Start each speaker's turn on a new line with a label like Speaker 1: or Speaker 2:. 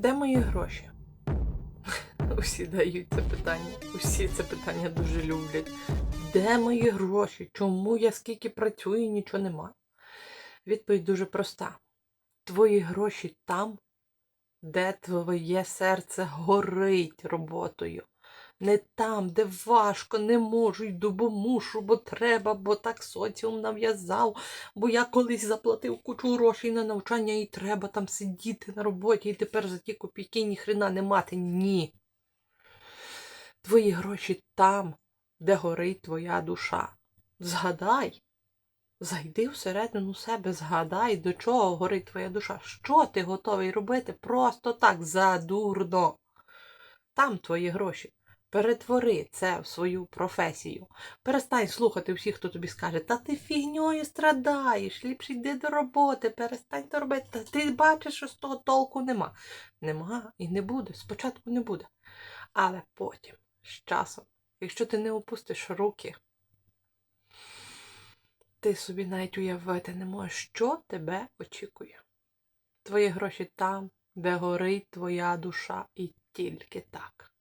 Speaker 1: Де мої гроші? Усі дають це питання. Усі це питання дуже люблять. Де мої гроші? Чому я скільки працюю і нічого нема? Відповідь дуже проста. Твої гроші там, де твоє серце горить роботою. Не там, де важко, не можу, йду, бо мушу, бо треба, бо так соціум нав'язав, бо я колись заплатив кучу грошей на навчання і треба там сидіти на роботі, і тепер за ті копійки ніхрена не мати. Ні. Твої гроші там, де горить твоя душа. Згадай. Зайди всередину себе, згадай, до чого горить твоя душа. Що ти готовий робити просто так, задурно. Там твої гроші. Перетвори це в свою професію. Перестань слухати всіх, хто тобі скаже, та ти фігньою страдаєш, ліпше йди до роботи, перестань то робити. Та ти бачиш, що з того толку нема. Нема і не буде. Спочатку не буде. Але потім, з часом, якщо ти не опустиш руки, ти собі навіть уявити не можеш, що тебе очікує. Твої гроші там, де горить твоя душа, і тільки так.